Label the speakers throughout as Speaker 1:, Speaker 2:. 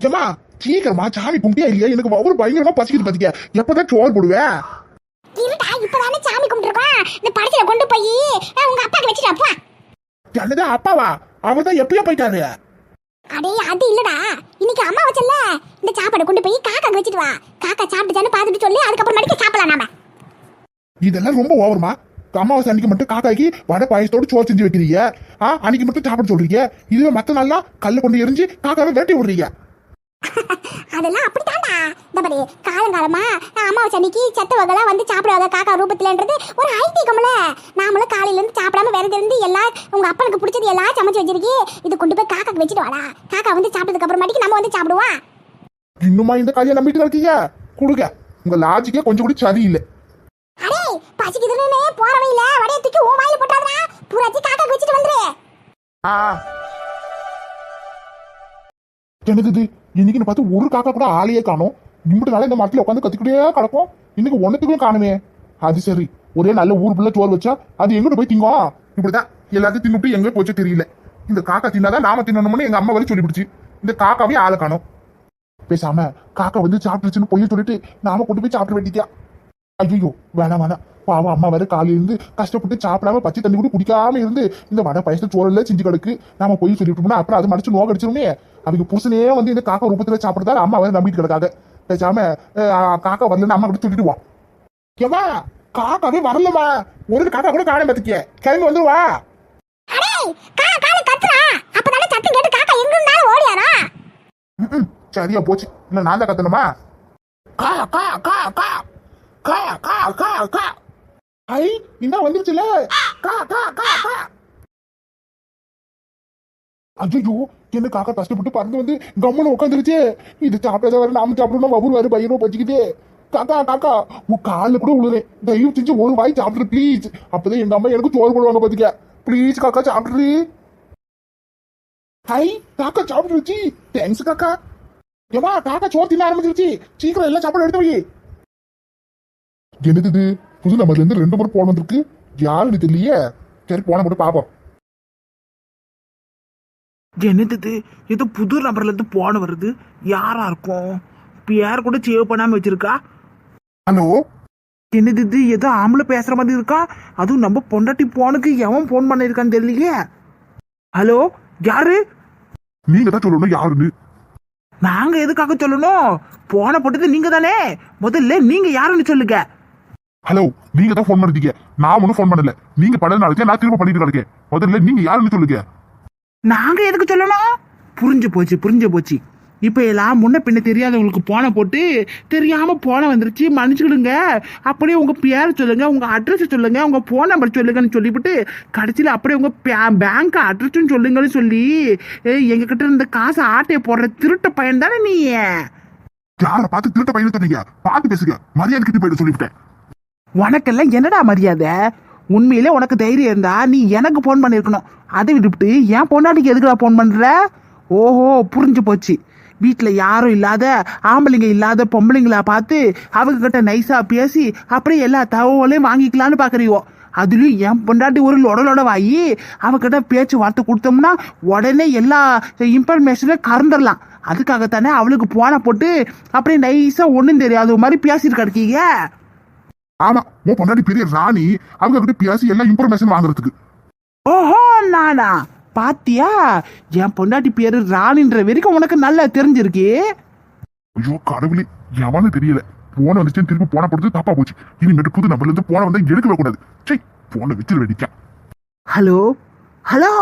Speaker 1: ஏமா சீக்கிரமா சாமி கும்பிட்டியா இல்லையா? எனக்கு ஒவ்வொரு பயங்கரமா பசிக்குது பாத்திக்க எப்பதான் சோறு போடுவேன்
Speaker 2: இருடா இப்பதானே சாமி கும்பிட்டுருக்கோம் இந்த படத்துல கொண்டு போய் உங்க அப்பாக்கு வச்சுட்டு அப்பா
Speaker 1: என்னதான் அப்பாவா? அவர் தான் எப்பயோ போயிட்டாரு.
Speaker 2: அடே அது இல்லடா. இன்னைக்கு அம்மா வச்சல இந்த சாப்பாடு கொண்டு போய் காக்காக்கு வச்சுட்டு வா. காக்கா சாப்பிட்டுச்சான்னு பார்த்துட்டு சொல்லி அதுக்கப்புறம் மடிக்க சாப்பிடலாம் நாம.
Speaker 1: இதெல்லாம் ரொம்ப ஓவருமா? அமாவாசை அன்னைக்கு மட்டும் காக்காய்க்கு வடை பாயசத்தோட சோறு செஞ்சு வைக்கிறீங்க. ஆ அன்னைக்கு மட்டும் சாப்பிட சொல்றீங்க. இதுவே மத்த நாள்லாம் கல்ல கொண்டு எரிஞ்சு காக்காவை வேட்டி விடுறீங்க.
Speaker 2: அதெல்லாம் அப்படித்தான்டா. இந்த பாரு காலங்காலமா அம்மாவை அன்னைக்கு செத்த வகைலாம் வந்து சாப்பிடுவாங்க காக்கா ரூபத்துலன்றது ஒரு ஐதீகம்ல நாமளும் காலையில இருந்து சாப்பிடாம விரதம் இருந்து எல்லாம் உங்க அப்பனுக்கு பிடிச்சது எல்லாம் சமைச்சு வச்சிருக்கி. இது கொண்டு போய் காக்காக்கு வச்சுட்டு வாடா. காக்கா வந்து சாப்பிட்டதுக்கு அப்புறமாட்டிக்கு நம்ம வந்து சாப்பிடுவோம்.
Speaker 1: இன்னுமா இந்த கதையை நம்பிட்டு இருக்கீங்க? கொடுங்க. உங்க லாஜிக்கே கொஞ்சம் கூட சரியில்லை.
Speaker 2: பசிக்குதுன்னு போற வழியில வடைய தூக்கி உன் வாயில போட்டாதடா. பூராச்சி காக்காக்கு வச்சுட்டு வந்துரு.
Speaker 1: ஆ. எனக்கு இது? இன்னைக்கு பார்த்து ஒரு காக்கா கூட ஆளையே காணும். இம்பிட்டு நாள இந்த மரத்துல உட்காந்து கத்திக்கிட்டே கிடக்கும். இன்னைக்கு ஒன்னத்துக்கும் காணுமே. அது சரி. ஒரே நல்ல ஊர் புள்ள சோறு வச்சா அது எங்கிட்டு போய் திங்கும்? இப்படிதான் எல்லாத்தையும் தின்னுட்டு எங்க போச்சு தெரியல. இந்த காக்கா தின்னாதான் நாம தின்னணும்னு எங்க அம்மா வரை சொல்லிவிடுச்சு இந்த காக்காவையும் ஆளை காணும். பேசாம காக்கா வந்து சாப்பிட்டுச்சுன்னு பொய்ய சொல்லிட்டு நாம கொண்டு போய் சாப்பிட வேண்டியதா ஐயோ வேணாம் வேணாம். பாவம் அம்மா வேற காலையில இருந்து கஷ்டப்பட்டு சாப்பிடாம பச்சை தண்ணி கூட குடிக்காம இருந்து இந்த வடை பயசத்து சோறுல செஞ்சு கிடக்கு. நாம போய் சொல்லிட்டோம்னா அப்புறம் அது மடிச்சு நோக்க அடிச்சிருமே. அவங்க புருஷனே வந்து இந்த காக்கா ரூபத்துல சாப்பிடுறதா அம்மா வேற நம்பிட்டு கிடக்காங்க பேசாம காக்கா வரலன்னு அம்மா கிட்ட சொல்லிட்டு வா. காக்காவே வரலமா ஒரு காக்கா கூட காண பாத்துக்க கிளம்பி
Speaker 2: ஓடியாரா?
Speaker 1: ம்ம், சரியா போச்சு. இல்ல நான் தான் கத்தணுமா? கா கா கா கா. கா கா கா கா. ஐ என்ன வந்துருச்சுல. கா கா கா கா. ஐயோ என்ன காக்கா கஷ்டப்பட்டு பறந்து வந்து கம்முன்னு உட்காந்துருச்சு இது சாப்பிடாத வர நாம சாப்பிடணும் வபுர் வேறு பயிரோ பச்சிக்கிட்டே காக்கா காக்கா உன் காலில் கூட விழுறேன் தயவு செஞ்சு ஒரு வாய் சாப்பிடுற ப்ளீஸ் அப்பதான் எங்க அம்மா எனக்கு சோறு போடுவாங்க பாத்துக்க. ப்ளீஸ் காக்கா சாப்பிடுறீ ஹை காக்கா சாப்பிட்டுருச்சு. தேங்க்ஸ் காக்கா. ஏமா காக்கா சோறு தின்ன ஆரம்பிச்சிருச்சு. சீக்கிரம் எல்லாம் சாப்பாடு எடுத்து வை. என்னது புது நம்பர்ல இருந்து ரெண்டு முறை போன் வந்திருக்கு. யாருன்னு தெரியலையே. சரி போன போட்டு பாப்போம்.
Speaker 3: என்னது இது? ஏதோ புது நம்பர்ல இருந்து போன வருது. யாரா இருக்கும்? பேர் கூட சேவ் பண்ணாம வச்சிருக்கா?
Speaker 1: ஹலோ?
Speaker 3: என்னது இது? ஏதோ ஆம்பளை பேசுற மாதிரி இருக்கா? அதுவும் நம்ம பொண்டாட்டி போனுக்கு எவன் போன் பண்ணிருக்கான்னு தெரியலையே. ஹலோ யாரு?
Speaker 1: நீங்க தான் சொல்லணும் யாருன்னு.
Speaker 3: நாங்க எதுக்காக சொல்லணும்? போன போட்டது நீங்க தானே முதல்ல நீங்க யாருன்னு சொல்லுங்க.
Speaker 1: ஹலோ நீங்க தான் ஃபோன் பண்ணிருக்கீங்க. நான் ஒன்றும் ஃபோன் பண்ணல. நீங்க பண்ண நாளைக்கு நான் திரும்ப பண்ணிட்டு இருக்கேன் முதல்ல நீங்க யாருன்னு சொல்லுங்க.
Speaker 3: நாங்க எதுக்கு சொல்லணும்? புரிஞ்சு போச்சு புரிஞ்சு போச்சு. இப்போ எல்லாம் முன்ன பின்ன தெரியாதவங்களுக்கு போன போட்டு தெரியாம போன வந்துருச்சு. மன்னிச்சுக்கிடுங்க. அப்படியே உங்க பேர் சொல்லுங்க உங்க அட்ரஸ் சொல்லுங்க உங்க போன் நம்பர் சொல்லுங்கன்னு சொல்லிவிட்டு கடைசியில் அப்படியே உங்க பேங்க் அட்ரஸும் சொல்லுங்கன்னு சொல்லி ஏய், எங்க கிட்ட இருந்த காசு ஆட்டையை போடுற திருட்ட பையன் தானே நீ?
Speaker 1: யாரை பார்த்து திருட்ட பையன் சொன்னீங்க பார்த்து பேசுங்க. மரியாதை கிட்ட போயிட்டு சொல்லிவிட்டேன்.
Speaker 3: உனக்கெல்லாம் என்னடா மரியாதை? உண்மையிலே உனக்கு தைரியம் இருந்தா நீ எனக்கு ஃபோன் பண்ணியிருக்கணும் அதை விட்டுவிட்டு என் பொண்டாட்டிக்கு எதுக்குடா ஃபோன் பண்ற? ஓஹோ புரிஞ்சு போச்சு. வீட்டில் யாரும் இல்லாத ஆம்பளைங்க இல்லாத பொம்பளைங்களா பார்த்து அவங்க கிட்ட நைஸாக பேசி அப்படியே எல்லா தகவலையும் வாங்கிக்கலான்னு பார்க்குறியோ அதுலேயும் என் பொண்டாட்டி ஒரு லொடலொடவாகி அவகிட்ட பேச்சு வார்த்தை கொடுத்தோம்னா உடனே எல்லா இன்ஃபர்மேஷனும் கறந்துடலாம். அதுக்காகத்தானே அவளுக்கு போன போட்டு அப்படியே நைஸாக ஒன்றும் தெரியாத மாதிரி பேசிட்டு கிடக்கீங்க?
Speaker 1: ஆமா உன் பொண்டாட்டி பெரிய ராணி அவங்க கிட்ட பேசி எல்லா இன்ஃபர்மேஷன் வாங்குறதுக்கு.
Speaker 3: ஓஹோ நானா பாத்தியா? என் பொண்டாட்டி பேரு ராணின்ற வரைக்கும் உனக்கு நல்லா தெரிஞ்சிருக்கு.
Speaker 1: ஐயோ கடவுளே எவனு தெரியல. போன வந்துச்சு திருப்பி போன போடுறது தப்பா போச்சு. இனிமேட்டு புது நம்பர்ல இருந்து போன வந்தா எடுக்கவே கூடாது. சரி போன வச்சிரு வெடிக்கா
Speaker 3: ஹலோ ஹலோ.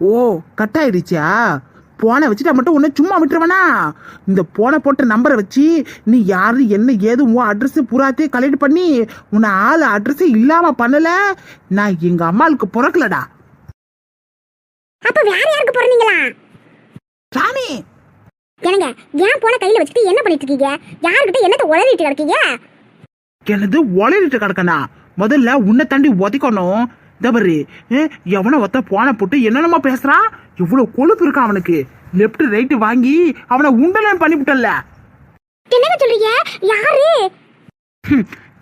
Speaker 3: ஓ கட் ஆயிடுச்சா? போனை வச்சுட்டா மட்டும் உன்னை சும்மா விட்டுருவனா? இந்த போனை போட்ட நம்பரை வச்சு நீ யாரு என்ன ஏது உன் அட்ரஸ் பூராத்தையும் கலெக்ட் பண்ணி உன்னை ஆள் அட்ரஸ் இல்லாம பண்ணல. நான் எங்க அம்மாளுக்கு பிறக்கலடா.
Speaker 2: அப்ப வேற யாருக்கு பிறந்தீங்களா?
Speaker 3: ராணி
Speaker 2: என்னங்க ஏன் போன கையில வச்சுட்டு என்ன பண்ணிட்டு இருக்கீங்க? யாருக்கிட்ட என்னத்த உளறிட்டு கிடக்கீங்க?
Speaker 3: எனது ஒளிரிட்டு கிடக்கனா? முதல்ல உன்னை தாண்டி உதைக்கணும் தபரு எவனை ஒத்த போன போட்டு என்னென்னமா பேசுறான். இவ்வளவு கொழுப்பு இருக்கா அவனுக்கு? லெஃப்ட் ரைட் வாங்கி அவனை உண்டலன் பண்ணிவிட்டல்ல.
Speaker 2: என்னங்க சொல்றீங்க? யாரு?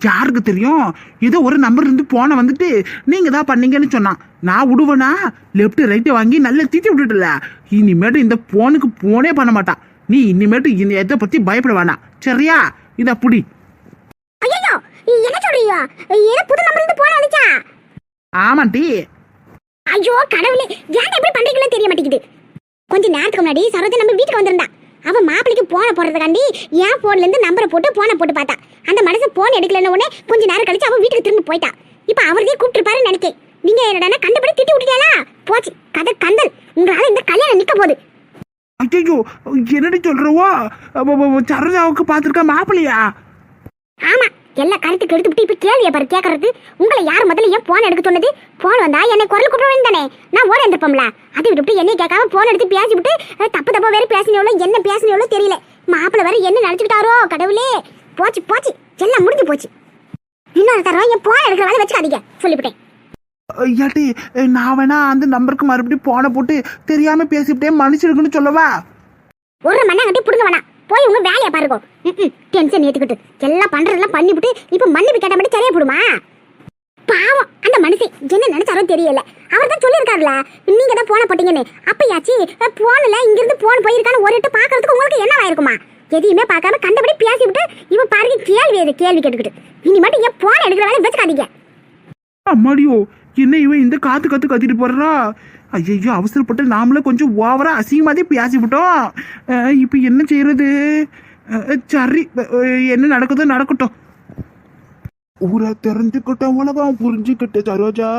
Speaker 3: யாருக்கு தெரியும்? ஏதோ ஒரு நம்பர் இருந்து போன வந்துட்டு நீங்க தான் பண்ணீங்கன்னு சொன்னான். நான் விடுவேனா? லெஃப்ட் ரைட்டு வாங்கி நல்லா திட்டி விட்டுட்டல இனிமேட்டு இந்த போனுக்கு போனே பண்ண மாட்டான். நீ இனிமேட்டு இந்த எதை பத்தி பயப்பட வேணாம். சரியா? இத புடி.
Speaker 2: என்ன சொல்றீங்க? புது நம்பர்ல இருந்து போன வந்துச்சா
Speaker 3: ஆமாண்டி.
Speaker 2: ஐயோ கடவுளே ஏன் எப்படி பண்றீங்களோ தெரிய மாட்டேங்குது. கொஞ்ச நேரத்துக்கு முன்னாடி சரோஜா நம்ம வீட்டுக்கு வந்திருந்தா. அவன் மாப்பிளைக்கு போன போடுறதுக்காண்டி என் போன்ல இருந்து நம்பரை போட்டு போனை போட்டு பார்த்தா. அந்த மனுஷன் போன் எடுக்கலன்னு உடனே கொஞ்ச நேரம் கழிச்சு அவன் வீட்டுக்கு திரும்பி போயிட்டா. இப்ப அவரதே கூப்பிட்டுருப்பாருன்னு நினைக்கேன். நீங்க என்னடா கண்டபடி திட்டி விட்டுட்டாளா போச்சு. கதை கந்தல். உங்களால இந்த கல்யாணம் நிக்க போகுது.
Speaker 3: ஐயோ என்னடி சொல்றவோ? சரோஜாவுக்கு பார்த்துருக்க மாப்பிள்ளையா?
Speaker 2: ஆமா. எல்லா கருத்துக்கு எடுத்துட்டு இப்ப கேள்வியை பாரு கேக்குறது. உங்களை யார் முதல்ல ஏன் போன் எடுக்க சொன்னது? போன் வந்தா என்னை குரல் கூப்பிட வேண்டியதானே? நான் ஓட எந்திருப்போம்ல அதை விட்டுட்டு என்னை கேட்காம போன் எடுத்து பேசி விட்டு தப்பு தப்பா வேற பேசினவளோ என்ன பேசினவளோ தெரியல. மாப்பிள்ள வேற என்ன நினைச்சுக்கிட்டாரோ கடவுளே. போச்சு போச்சு. எல்லாம் முடிஞ்சு போச்சு. இன்னொரு தரம் என் போன் எடுக்கிற வேலை வச்சுக்காதீங்க. சொல்லிவிட்டேன்.
Speaker 3: ஐயாட்டி நான் வேணா அந்த நம்பருக்கு மறுபடியும் போனை போட்டு தெரியாம பேசிவிட்டே மன்னிச்சிருக்குன்னு சொல்லவா?
Speaker 2: ஒரு மணி நேரம் கட்டி புடுங்க வேணாம். போய் உங்க வேலையை பாருங்க. டென்ஷன் ஏத்துக்கிட்டு. எல்லாம் பண்றதெல்லாம் பண்ணிவிட்டு இப்ப மன்னிப்பு கேட்ட மட்டும் சரியா போடுமா? பாவம். அந்த மனுஷன் என்ன நினைச்சாரோ தெரியல. அவர் தான் சொல்லியிருக்காருல நீங்க தான் போன போட்டீங்கன்னு. அப்பயாச்சு போனல இங்க இருந்து போன் போயிருக்கான்னு ஒரு எட்டு பாக்குறதுக்கு உங்களுக்கு என்ன ஆயிருக்குமா? எதையுமே பார்க்காம கண்டபடி பேசி விட்டு இவன் பாருங்க கேள்வி எது? கேள்வி கேட்டுக்கிட்டு. இனி மட்டும் ஏன் போன எடுக்கிற வேலை வச்சுக்காதீங்க.
Speaker 3: அம்மாடியோ என்ன இவன் இந்த காத்து காத்து கத்திட்டு போடுறா ஐயோ அவசரப்பட்டு நாமளே கொஞ்சம் ஓவரா அசிங்கமாதே பேசிவிட்டோம். இப்ப என்ன செய்யறது சரி என்ன நடக்குதோ நடக்கட்டும். ஊரை தெரிஞ்சுக்கிட்ட உலகம் புரிஞ்சுக்கிட்ட சரோஜா.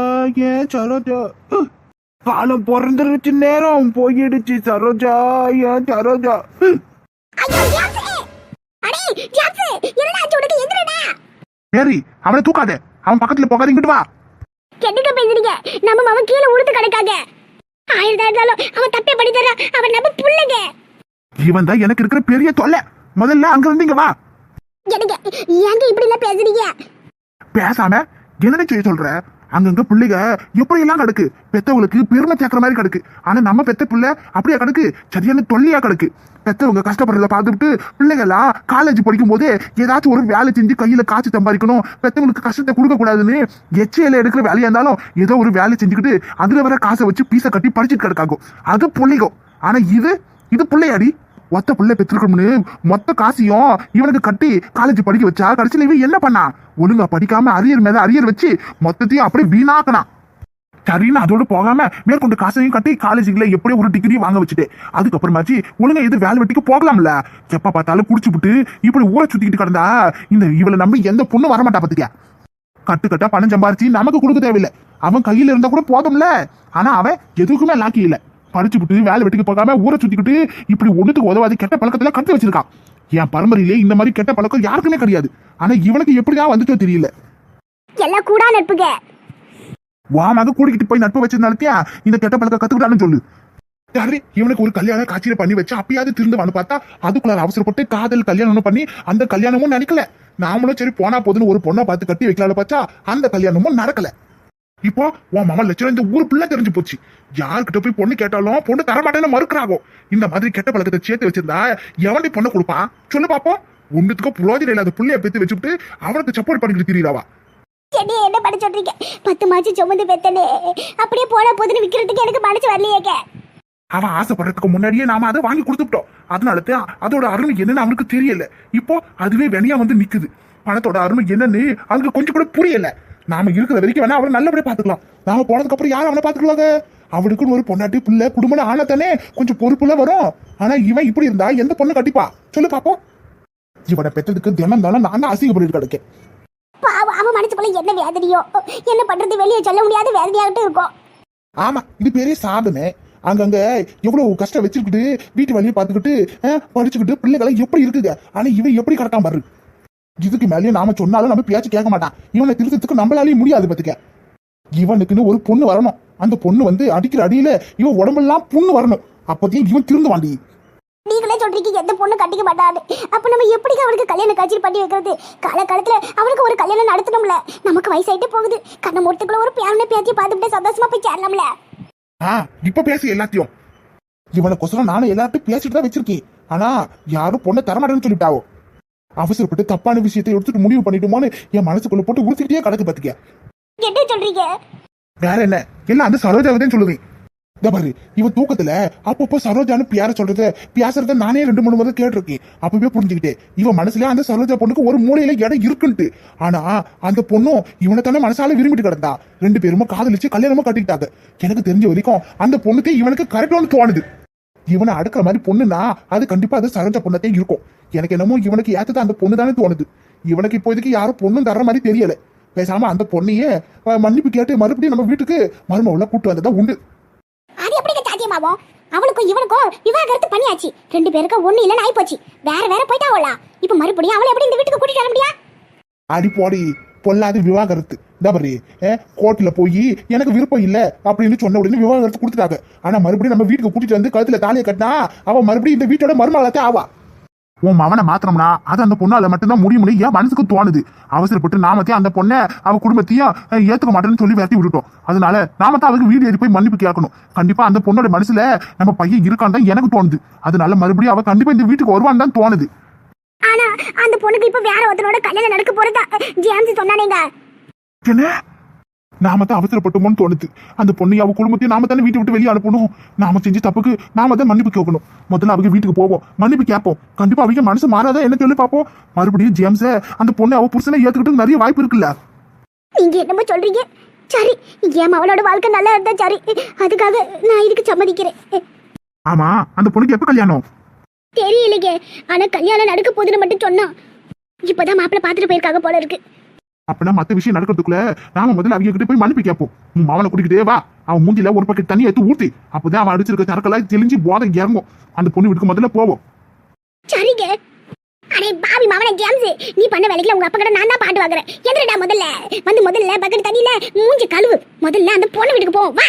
Speaker 3: ஏன் சரோஜா? காலம் பிறந்துருச்சு நேரம் போயிடுச்சு சரோஜா. ஏன் சரோஜா?
Speaker 1: சரி அவனை தூக்காத. அவன் பக்கத்துல போகாதீங்கிட்டு வா.
Speaker 2: கெட்டுக்க பேசுறீங்க? நம்ம அவன் கீழே உளுத்து கிடக்காங்க ஆயிரதா இருந்தாலும் அவன் தப்பே பண்ணி தர்றான் அவன் நம்ம புள்ளைங்க.
Speaker 1: இவன் தான் எனக்கு இருக்கிற பெரிய தொல்லை. முதல்ல அங்க இருந்து இங்க வா.
Speaker 2: எனக்கு ஏங்க இப்படி எல்லாம் பேசுறீங்க?
Speaker 1: பேசாம என்னன்னு செய்ய சொல்ற? அங்கங்க பிள்ளைக எப்படி எல்லாம் கிடக்கு? பெத்தவங்களுக்கு பெருமை தேக்கிற மாதிரி கிடக்கு. ஆனா நம்ம பெத்த பிள்ளை அப்படியே கிடக்கு? சரியான தொல்லையா கிடக்கு. பெத்தவங்க கஷ்டப்படுறத பார்த்துட்டு பிள்ளைங்க காலேஜ் படிக்கும் போதே ஏதாச்சும் ஒரு வேலை செஞ்சு கையில காசு சம்பாதிக்கணும் பெத்தவங்களுக்கு கஷ்டத்தை கொடுக்க கூடாதுன்னு எச்சையில எடுக்கிற வேலையா இருந்தாலும் ஏதோ ஒரு வேலை செஞ்சுக்கிட்டு அதுல வர காசை வச்சு பீஸை கட்டி படிச்சுட்டு கிடக்காகும் அது பிள்ளைங்க. ஆனா இது இது பிள்ளையாடி? ஒத்த பிள்ளை பெற்றிருக்கணும்னு மொத்த காசையும் இவனுக்கு கட்டி காலேஜ் படிக்க வச்சா கடைசியில இவன் என்ன பண்ணா? ஒழுங்கா படிக்காம அரியர் மேல அரியர் வச்சு மொத்தத்தையும் அப்படியே வீணாக்கினான். சரின்னு அதோட போகாம மேற்கொண்டு காசையும் கட்டி காலேஜுக்குள்ள எப்படியோ ஒரு டிகிரி வாங்க வச்சுட்டு அதுக்கப்புறமாச்சு ஒழுங்கா எது வேலை வெட்டிக்கு போகலாம்ல? எப்ப பார்த்தாலும் குடிச்சுப்புட்டு இப்படி ஊரை சுத்திக்கிட்டு கிடந்தா இந்த இவளை நம்பி எந்த பொண்ணும் வரமாட்டா பாத்துக்க கட்டு கட்டா பணம் சம்பாரிச்சு நமக்கு கொடுக்க தேவையில்லை. அவன் கையில இருந்தா கூட போதும்ல. ஆனா அவன் எதுக்குமே லாக்கி இல்லை. படிச்சுப்புட்டு வேலை வெட்டிக்கு போகாம ஊரை சுத்திக்கிட்டு இப்படி ஒண்ணுத்துக்கு உதவாது கெட்ட பழக்கத்துல கத்து வச்சிருக்கான் என் பரம்பரையிலே இந்த மாதிரி கெட்ட பழக்கம் யாருக்குமே கிடையாது. ஆனா இவனுக்கு எப்படிதான் வந்துச்சோ தெரியல.
Speaker 2: எல்லாம் கூடா நட்புங்க.
Speaker 1: வாமாக கூட்டிக்கிட்டு போய் நட்பு வச்சிருந்தாலுத்தியா இந்த கெட்ட பழக்கம் கத்துக்கிட்டான்னு சொல்லு. சரி இவனுக்கு ஒரு கல்யாணம் காட்சியில பண்ணி வச்சு அப்பயாவது திருந்துவான்னு பார்த்தா அதுக்குள்ள அவசரப்பட்டு காதல் கல்யாணம் பண்ணி அந்த கல்யாணமும் நினைக்கல. நாமளும் சரி போனா போதுன்னு ஒரு பொண்ணை பார்த்து கட்டி வைக்கலாம்னு பார்த்தா அந்த கல்யாணமும் நடக்கல. இப்போ உன் மாமா லட்சம் இந்த ஊர் புள்ள தெரிஞ்சு போச்சு. யார்கிட்ட போய் பொண்ணு கேட்டாலும் பொண்ணு தரமாட்டேன்னு மறுக்கிறாகோ இந்த மாதிரி கெட்ட பழக்கத்தை சேர்த்து வச்சிருந்தா எவன்டி பொண்ணை கொடுப்பான் சொல்லு பாப்போம். ஒண்ணுத்துக்கும் புரோஜனம் இல்லாத புள்ளைய பெத்து வச்சுட்டு அவனுக்கு சப்போர்ட் பண்ணிட்டு திரியறாவா?
Speaker 2: என்ன என்ன பண்ண சொல்றீங்க? பத்து மாசம் சுமந்து பெத்தனே. அப்படியே போன போதுன்னு விக்கிறதுக்கு எனக்கு மனசு வரலையேங்க
Speaker 1: அவன் ஆசைப்படுறதுக்கு முன்னாடியே நாம அதை வாங்கி கொடுத்துட்டோம் அதனால தான் அதோட அருமை என்னன்னு அவனுக்கு தெரியல. இப்போ அதுவே வெனியா வந்து நிக்குது. பணத்தோட அருமை என்னன்னு அவனுக்கு கொஞ்சம் கூட புரியல. நாம இருக்கிற வரைக்கும் வேணா அவனை நல்லபடியா பாத்துக்கலாம் நாம போனதுக்கு அப்புறம் யார் அவனை பாத்துக்கலாங்க அவனுக்குன்னு ஒரு பொண்டாட்டி பிள்ளை குடும்பம் ஆனத்தானே கொஞ்சம் பொறுப்புல வரும். ஆனா இவன் இப்படி இருந்தா எந்த பொண்ணு கட்டிப்பா? சொல்லு பாப்போம். இவனை பெற்றதுக்கு தினம் தானே நான் தான் அசிங்கப்பட்டு கிடக்கேன்.
Speaker 2: அவன் மனசுக்குள்ள என்ன வேதனையோ? என்ன பண்றது? வெளியே சொல்ல முடியாத வேதனையாகிட்டு இருக்கும்.
Speaker 1: ஆமா இது பெரிய சாதனை. அங்கங்க எவ்வளவு கஷ்டம் வச்சுக்கிட்டு வீட்டு வழியை பார்த்துக்கிட்டு படிச்சுக்கிட்டு பிள்ளைகளை எப்படி இருக்குங்க? ஆனா இவன் எப்படி கிடக்காம பாரு. இதுக்கு மேலேயே நாம சொன்னாலும் நம்ம பேச்சு கேட்க மாட்டான். இவனை திருத்தத்துக்கு நம்மளாலேயும் முடியாது பாத்துக்க. இவனுக்குன்னு ஒரு பொண்ணு வரணும். அந்த பொண்ணு வந்து அடிக்கிற அடியில இவன் உடம்பெல்லாம் புண்ணு வரணும். அப்போதையும் இவன் திருந்துவாண்டி.
Speaker 2: நீங்களே சொல்றீங்க எந்த பொண்ணு கட்டிக்க மாட்டாது அப்ப நம்ம எப்படி அவனுக்கு கல்யாணம் காட்சி பண்ணி வைக்கிறது? காலகாலத்துல அவனுக்கு ஒரு கல்யாணம் நடத்தணும்ல. நமக்கு வயசாயிட்டே போகுது. கண்ண மூர்த்துக்குள்ள ஒரு பேரனை பேத்தி பார்த்துட்டு சந்தோஷமா போய் சேரலாம்ல.
Speaker 1: ஆ இப்ப பேசு எல்லாத்தையும். இவனை கொசரம் நானும் எல்லார்ட்டும் பேசிட்டு தான் வச்சிருக்கேன். ஆனா யாரும் பொண்ணை தரமாட்டேன்னு சொல்லிட்டாவோ அவசரப்பட்டு தப்பான விஷயத்தை எடுத்துட்டு முடிவு பண்ணிட்டோமோன்னு என் மனசுக்குள்ள போட்டு உறுத்திக்கிட்டே கிடக்கு பாத்துக்க.
Speaker 2: என்ன சொல்றீங்க?
Speaker 1: வேற என்ன? எல்லாம் அந்த சரோஜாவை தான் சொல்லுவேன் இந்த பாரு இவ தூக்கத்துல அப்பப்போ சரோஜான்னு பேர சொல்றது பேசுறத நானே ரெண்டு மூணு முறை கேட்டிருக்கேன். அப்பவே புரிஞ்சுக்கிட்டேன் இவன் மனசுல அந்த சரோஜா பொண்ணுக்கு ஒரு மூலையில இடம் இருக்குன்ட்டு. ஆனா அந்த பொண்ணும் இவனை தானே மனசால விரும்பிட்டு கிடந்தா. ரெண்டு பேருமா காதலிச்சு கல்யாணமா கட்டிக்கிட்டாங்க. எனக்கு தெரிஞ்ச வரைக்கும் அந்த பொண்ணுக்கு இவனுக்கு கரெக்டானு தோணுது. இவனை அடுக்கிற மாதிரி பொண்ணுனா அது கண்டிப்பா அது சரோஜா பொண்ணத்தே இருக்கும். எனக்கு என்னமோ இவனுக்கு ஏத்தது அந்த பொண்ணு தானே தோணுது. இவனுக்கு இப்போதைக்கு யாரும் பொண்ணும் தர்ற மாதிரி தெரியல. பேசாம அந்த பொண்ணையே மன்னிப்பு கேட்டு மறுபடியும் நம்ம வீட்டுக்கு மருமவுல கூட்டு வந்ததா உண்டு.
Speaker 2: அது எப்படிங்க சாத்தியமாகும் அவளுக்கும் இவனுக்கும் விவாகரத்து பண்ணியாச்சு. ரெண்டு பேருக்கும் ஒண்ணு இல்லைன்னு ஆயிப்போச்சு. வேற வேற போயிட்டாவலாம் இப்ப மறுபடியும் அவளை எப்படி இந்த வீட்டுக்கு கூட்டிட்டு வர முடியா?
Speaker 1: அடி போடி. பொல்லாது விவாகரத்து. தபரி கோர்ட்ல போய் எனக்கு விருப்பம் இல்ல அப்படின்னு சொன்ன உடனே விவாகரத்து கொடுத்துட்டாங்க. ஆனா மறுபடியும் நம்ம வீட்டுக்கு கூட்டிட்டு வந்து கழுத்துல தாலியை கட்டினா அவன் மறுபடியும் இந்த வீட்டோட மருமகளத்தை ஆவா. உன் மவனை மாத்திரம்னா அது அந்த பொண்ணால மட்டும்தான் முடியும் ஏன் மனசுக்கு தோணுது. அவசரப்பட்டு நாமத்தையும் அந்த பொண்ணை அவ குடும்பத்தையும் ஏத்துக்க மாட்டேன்னு சொல்லி விரட்டி விட்டுட்டோம். அதனால நாம தான் அவருக்கு வீடு ஏறி போய் மன்னிப்பு கேட்கணும். கண்டிப்பா அந்த பொண்ணோட மனசுல நம்ம பையன் இருக்கான்னு தான் எனக்கு தோணுது. அதனால மறுபடியும் அவ கண்டிப்பா இந்த வீட்டுக்கு வருவான்னு தான் தோணுது.
Speaker 2: ஆனா அந்த பொண்ணுக்கு இப்ப வேற ஒருத்தனோட கல்யாணம் நடக்க போறதா ஜேம்ஸ் சொன்னானேங்க.
Speaker 1: என்ன? நாம தான் அவசரப்பட்டோமோன்னு தோணுது. அந்த பொண்ணு அவ குடும்பத்தையும் நாம தானே வீட்டை விட்டு வெளியே அனுப்பணும்? நாம செஞ்ச தப்புக்கு நாம தான் மன்னிப்பு கேட்கணும். முதல்ல அவங்க வீட்டுக்கு போவோம். மன்னிப்பு கேட்போம். கண்டிப்பா அவங்க மனசு மாறாத என்ன சொல்லி பார்ப்போம். மறுபடியும் ஜேம்ஸ அந்த பொண்ணு அவ புருஷனை ஏத்துக்கிட்டு நிறைய வாய்ப்பு இருக்குல்ல?
Speaker 2: நீங்க என்னமோ சொல்றீங்க. சரி என் அவளோட வாழ்க்கை நல்லா இருந்தா சரி. அதுக்காக நான் இதுக்கு சம்மதிக்கிறேன்.
Speaker 1: ஆமா அந்த பொண்ணுக்கு எப்ப கல்யாணம்?
Speaker 2: தெரியலைங்க ஆனா கல்யாணம் நடக்க போகுதுன்னு மட்டும் சொன்னான். இப்பதான் மாப்பிள்ள பாத்துட்டு போயிருக்காங்க போல இருக்கு.
Speaker 1: அப்பனா மத்த விஷயம் நடக்கிறதுக்குள்ள நாம முதல்ல அவங்க கிட்ட போய் மன்னிப்பு கேட்போம் உன் மாவனை கூட்டிக்கிட்டே வா. அவன் மூஞ்சில ஒரு பக்கெட் தண்ணி எடுத்து ஊத்தி அப்பதான் அவன் அடிச்சிருக்க சரக்கெல்லாம் தெளிஞ்சு போதை இறங்கும். அந்த பொண்ணு வீட்டுக்கு முதல்ல போவோம்.
Speaker 2: சரிங்க. அடே பாவி மாவன ஜேம்ஸ் நீ பண்ண வேலைக்குல உங்க அப்பா கிட்ட நான் தான் பாட்டு வாங்குறேன். எந்திரடா முதல்ல. வந்து முதல்ல பக்கெட் தண்ணியில மூஞ்சி கழுவு. முதல்ல அந்த பொண்ணு வீட்டுக்கு போவோம். வா.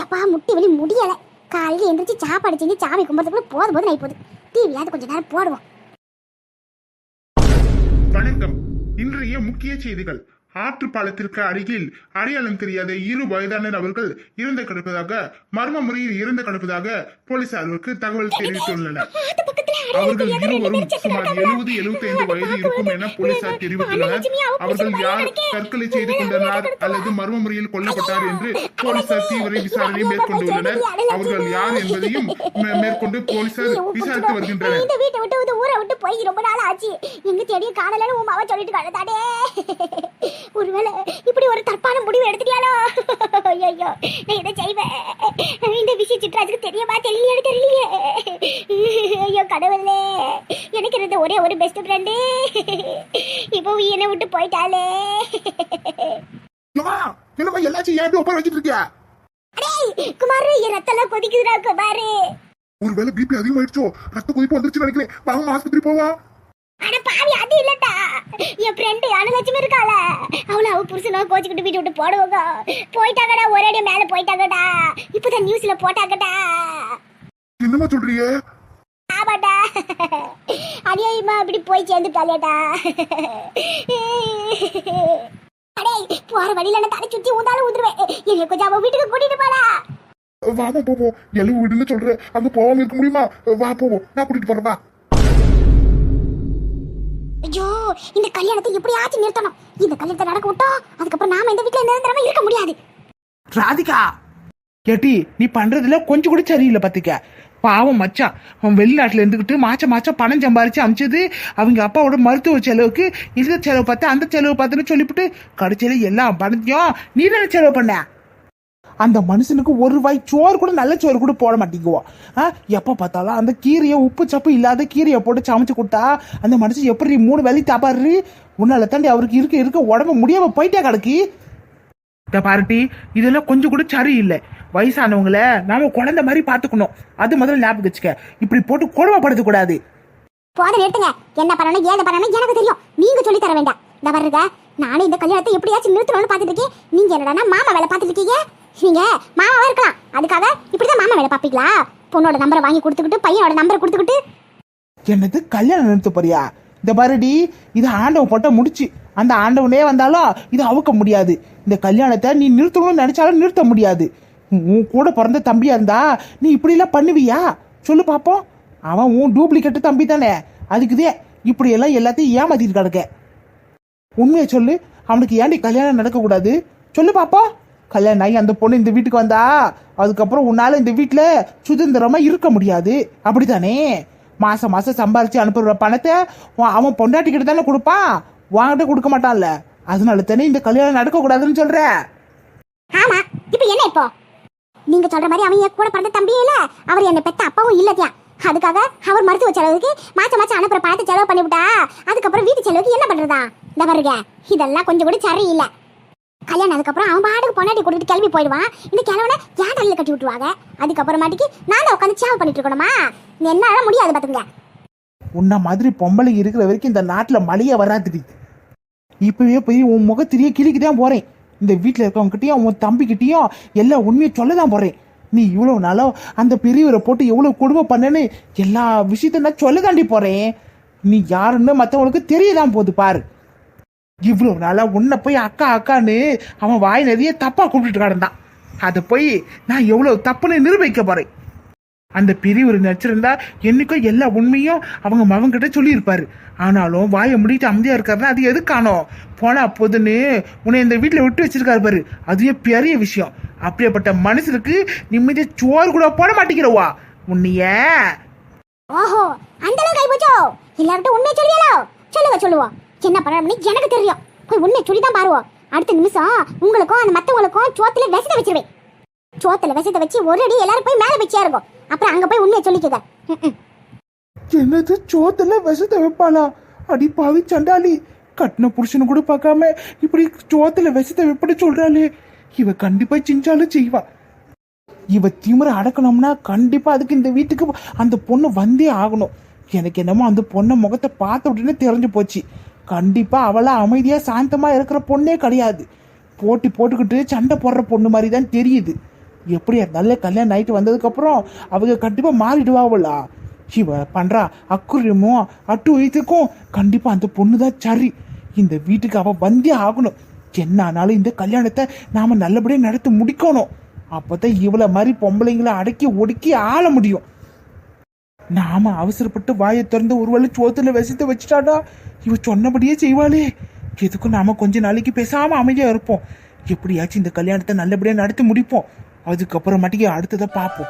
Speaker 2: எப்பா முட்டி வலி முடியலை. காலையில் எந்திரிச்சு சாப்பாடு செஞ்சு சாமி கும்பிட்றதுக்குள்ள போதும் போதும் ஆகி போகுது டிவியாவது கொஞ்ச நேரம் போடுவோம்.
Speaker 1: வணக்கம். இன்றைய முக்கிய செய்திகள். ஆற்று பாலத்திற்கு அருகில் அடையாளம் தெரியாத இரு வயதான நபர்கள் இறந்து கிடப்பதாக மர்ம முறையில் இறந்து கிடப்பதாக போலீசாருக்கு தகவல் தெரிவித்துள்ளனர். அவர்கள் இருவரும் சுமார் எழுபது எழுபத்தி ஐந்து வயது இருக்கும் என போலீசார் தெரிவித்துள்ளனர். அவர்கள் யார் தற்கொலை செய்து கொண்டனர் அல்லது மர்ம முறையில் கொல்லப்பட்டார் என்று போலீசார் தீவிர விசாரணை மேற்கொண்டுள்ளனர். அவர்கள் யார் என்பதையும் மேற்கொண்டு போலீசார் விசாரித்து வருகின்றனர்.
Speaker 2: வீட்டை விட்டு ஊரை விட்டு போய் ரொம்ப நாள் ஆச்சு. எங்க தேடியும் காணலன்னு உன் மாவ சொல்லிட்டு கலந்தாடே ஒருவேளை இப்படி ஒரு தப்பான முடிவு எடுத்துட்டியாலோ? ஐயோ நான் இதை செய்வேன்? இந்த விஷயம் சித்ராஜுக்கு தெரியுமா? தெரியலையான்னு தெரியலையே. ஐயோ கடவுளே. எனக்கு இருந்த ஒரே ஒரு பெஸ்ட் ஃப்ரெண்டு இப்போ என்னை விட்டு போயிட்டாளே.
Speaker 1: ஏம்மா, என்னம்மா எல்லாத்தையும் ஏன் இப்படி உட்கார வச்சிட்டு இருக்கியா
Speaker 2: அடேய் குமார் என் ரத்தம்லாம் கொதிக்குதுடா குமாரு.
Speaker 1: ஒருவேளை பிபி அதிகமாயிடுச்சோ? ரத்த கொதிப்பு வந்துருச்சுன்னு நினைக்கிறேன். வாங்க ஆஸ்பத்திரி போவோம்.
Speaker 2: அட பாவி அது இல்லடா. என் ஃப்ரெண்டு அனுலட்சுமி இருக்காள. அவ புருஷனோ கோச்சிக்கிட்டு வீட்டு விட்டு போடுவாங்க. போயிட்டாங்கடா ஒரே அடி மேல போயிட்டாங்கடா. இப்பதான் நியூஸ்ல போட்டாங்கடா.
Speaker 1: என்னம்மா சொல்றீங்க?
Speaker 2: ஆமாடா. அநியாயமா அப்படி போய் சேர்ந்துட்டாலேடா அடே போற வழியில நான் தலை சுத்தி ஊந்தாலும் ஊந்துருவேன். என்னை கொஞ்சம் அவன் வீட்டுக்கு கூட்டிட்டு போடா.
Speaker 1: வாமா போவோம் எழுவு வீடுன்னு சொல்ற அங்க போகாம இருக்க முடியுமா? வா போவோம். நான் கூட்டிட்டு போறேன்
Speaker 2: ஐயோ இந்த கல்யாணத்தை எப்படியாச்சும் நிறுத்தணும். இந்த கல்யாணத்தை நடக்க விட்டோம் அதுக்கப்புறம் நாம இந்த வீட்டுல நிரந்தரமா இருக்க முடியாது.
Speaker 3: ராதிகா! கேட்டி நீ பண்றதுல கொஞ்சம் கூட சரியில்லை பாத்துக்க. பாவம் மச்சான் அவன் வெளிநாட்டுல இருந்துக்கிட்டு மாச்சம் மாச்சம் பணம் சம்பாரிச்சு அமிச்சது. அவங்க அப்பாவோட மருத்துவ செலவுக்கு இந்த செலவு பார்த்து அந்த செலவு பார்த்துன்னு சொல்லிவிட்டு கடைசியில எல்லா பணத்தையும் நீ தானே செலவு பண்ண? அந்த மனுஷனுக்கு ஒரு ரூபாய் சோறு கூட நல்ல சோறு கூட போட மாட்டேங்குவோம் ஆ எப்போ பார்த்தாலும் அந்த கீரையை உப்பு சப்பு இல்லாத கீரையை போட்டு சமைச்சு கொடுத்தா அந்த மனுஷன் எப்படி மூணு வேலைக்கு தாப்பாரு உன்னால தாண்டி அவருக்கு இருக்க இருக்க உடம்பு முடியாம போயிட்டே கிடக்கு. இந்த பாருட்டி இதெல்லாம் கொஞ்சம் கூட சரியில்லை. வயசானவங்கள நாம குழந்தை மாதிரி பார்த்துக்கணும். அது முதல்ல ஞாபகம் வச்சுக்க. இப்படி போட்டு கொடுமைப்படுத்த கூடாது.
Speaker 2: போத நிறுத்துங்க. என்ன பண்ணணும் ஏது பண்ணணும் எனக்கு தெரியும். நீங்க சொல்லி தர வேண்டாம். இந்த வர்றத நானும் இந்த கல்யாணத்தை எப்படியாச்சும் நிறுத்தணும்னு பார்த்துட்டு இருக்கேன். நீங்க என்னடா மாமா வேலை பார்த்துட்டு இருக்கீங்க? நீங்க மாமாவா இருக்கலாம். அதுக்காக இப்படிதான் மாமா வேலை பாப்பீங்களா பொண்ணோட நம்பரை வாங்கி கொடுத்துக்கிட்டு பையனோட நம்பரை கொடுத்துக்கிட்டு.
Speaker 3: என்னது கல்யாணம் நிறுத்த போறியா? இந்த பாருடி இது ஆண்டவன் போட்ட முடிச்சு. அந்த ஆண்டவனே வந்தாலும் இது அவுக்க முடியாது. இந்த கல்யாணத்தை நீ நிறுத்தணும்னு நினைச்சாலும் நிறுத்த முடியாது. உன் கூட பிறந்த தம்பியா இருந்தா நீ இப்படி எல்லாம் பண்ணுவியா? சொல்லு பாப்போம். அவன் உன் டூப்ளிகேட் தம்பி தானே. அதுக்குதே இப்படி எல்லாம் எல்லாத்தையும் ஏமாத்திட்டு கிடக்க. உண்மையை சொல்லு அவனுக்கு ஏன்டி கல்யாணம் நடக்கக்கூடாது? சொல்லு பாப்போம். கல்யாணம் ஆகி அந்த பொண்ணு இந்த வீட்டுக்கு வந்தா அதுக்கப்புறம் உன்னால இந்த வீட்டில் சுதந்திரமா இருக்க முடியாது. அப்படிதானே மாசம் மாசம் சம்பாரிச்சு அனுப்புற பணத்தை அவன் பொண்டாட்டிக்கிட்ட தானே கொடுப்பான்? வாங்கிட்ட கொடுக்க மாட்டான்ல. அதனால தானே இந்த கல்யாணம் நடக்கக்கூடாதுன்னு சொல்ற?
Speaker 2: ஆமா. இப்போ என்ன இப்போ? நீங்க சொல்ற மாதிரி அவன் என் கூட பிறந்த தம்பி இல்ல. அவர் என்னை பெத்த அப்பாவும் இல்லத்தியா அதுக்காக அவர் மருத்துவ செலவுக்கு மாச்ச மாச்சம் அனுப்புற பணத்தை செலவு பண்ணிவிட்டா அதுக்கப்புறம் வீட்டு செலவுக்கு என்ன பண்றதா? இந்த பாருங்க. இதெல்லாம் கொஞ்சம் கூட சரியில்லை. கல்யாணம் அதுக்கப்புறம் அவன் பாட்டுக்கு பொண்டாட்டி கொடுத்துட்டு கிளம்பி போயிடுவான். இந்த கிழவனை ஏன் தலையில் கட்டி விட்டுருவாங்க? அதுக்கப்புறமாட்டிக்கு நான் தான் உட்காந்து சேவை பண்ணிட்டு இருக்கணுமா? என்னால முடியாது பாத்துங்க
Speaker 3: உன்ன மாதிரி பொம்பளை இருக்கிற வரைக்கும் இந்த நாட்டில் மழையே வராதுடி. இப்பவே போய் உன் முகத்திலேயே கிளிக்கு தான் போறேன். இந்த வீட்டில் இருக்கவங்ககிட்டயும் உன் தம்பிக்கிட்டயும் எல்லா உண்மையை சொல்ல தான் போறேன். நீ இவ்வளவு நாளோ அந்த பெரியவரை போட்டு எவ்வளவு கொடுமை பண்ணேன்னு எல்லா விஷயத்தையும் நான் சொல்ல தாண்டி போறேன். நீ யாருன்னு மற்றவங்களுக்கு தெரியதான் போகுது பாரு. இவ்வளவு நாளா உன்னை போய் அக்கா அக்கான்னு அவன் வாய் நிறைய தப்பா கூப்பிட்டு கிடந்தான் அதை போய் நான் எவ்வளவு தப்புன்னு நிரூபிக்க போறேன். அந்த பெரியவர் நடிச்சிருந்தா என்னைக்கும் எல்லா உண்மையும் அவங்க மகன்கிட்ட சொல்லியிருப்பாரு. ஆனாலும் வாயை முடிட்டு அமைதியா இருக்காருன்னா அது எது காணோம் போனா போதுன்னு உன்னை இந்த வீட்டில் விட்டு வச்சிருக்காரு பாரு. அதுவே பெரிய விஷயம். அப்படியேப்பட்ட மனுஷனுக்கு நிம்மதியா சோறு கூட போட மாட்டேங்கிறவா? உன்னைய.
Speaker 2: ஓஹோ அந்த அளவுக்கு ஆயிப்போச்சோ எல்லார்கிட்ட உண்மையை சொல்லியலோ? சொல்லுங்க சொல்லுவோம். என்ன பண்ணணும்னு எனக்கு தெரியும். போய் உண்மை சொல்லி தான் பாருவோம். அடுத்த நிமிஷம் உங்களுக்கும் அந்த மற்றவங்களுக்கும் சோத்துல விசத்தை வச்சிருவேன். சோத்துல விசத்தை வச்சு ஒரு அடி எல்லாரும் போய் மேலே வச்சியா இருக்கும் அப்புறம் அங்க போய் உண்மையை சொல்லிக்கங்க.
Speaker 3: என்னது சோத்துல விசத்தை வைப்பாளா? அடி பாவி சண்டாளி. கட்டின புருஷனை கூட பார்க்காம இப்படி சோத்துல விஷத்தை வைப்பட சொல்றாளே? இவ கண்டிப்பா சிஞ்சாலும் செய்வா. இவ திமிர அடக்கணும்னா கண்டிப்பா அதுக்கு இந்த வீட்டுக்கு அந்த பொண்ணு வந்தே ஆகணும். எனக்கு என்னமோ அந்த பொண்ணை முகத்தை பார்த்த உடனே தெரிஞ்சு போச்சு. கண்டிப்பாக அவளாக அமைதியாக சாந்தமாக இருக்கிற பொண்ணே கிடையாது. போட்டி போட்டுக்கிட்டு சண்டை போடுற பொண்ணு மாதிரி தான் தெரியுது. எப்படியா நல்ல கல்யாணம் நைட்டு வந்ததுக்கப்புறம் அவங்க கண்டிப்பாக மாறிடுவாங்களா இவ பண்ணுறா அக்குரியமும் அட்டு வயிற்றுக்கும் கண்டிப்பாக அந்த பொண்ணு தான் சரி. இந்த வீட்டுக்கு அவள் வந்தே ஆகணும். என்ன ஆனாலும் இந்த கல்யாணத்தை நாம் நல்லபடியாக நடத்தி முடிக்கணும். அப்போ தான் இவளை மாதிரி பொம்பளைங்களை அடக்கி ஒடுக்கி ஆள முடியும். நாம அவசரப்பட்டு வாயை திறந்து ஒரு வழி சோத்துல விஷத்தை வச்சுட்டாடா. இவ சொன்னபடியே செய்வாளே. எதுக்கும் நாம கொஞ்ச நாளைக்கு பேசாம அமைதியா இருப்போம். எப்படியாச்சும் இந்த கல்யாணத்தை நல்லபடியா நடத்தி முடிப்போம். அதுக்கப்புறமாட்டிக்கு அடுத்ததை பார்ப்போம்.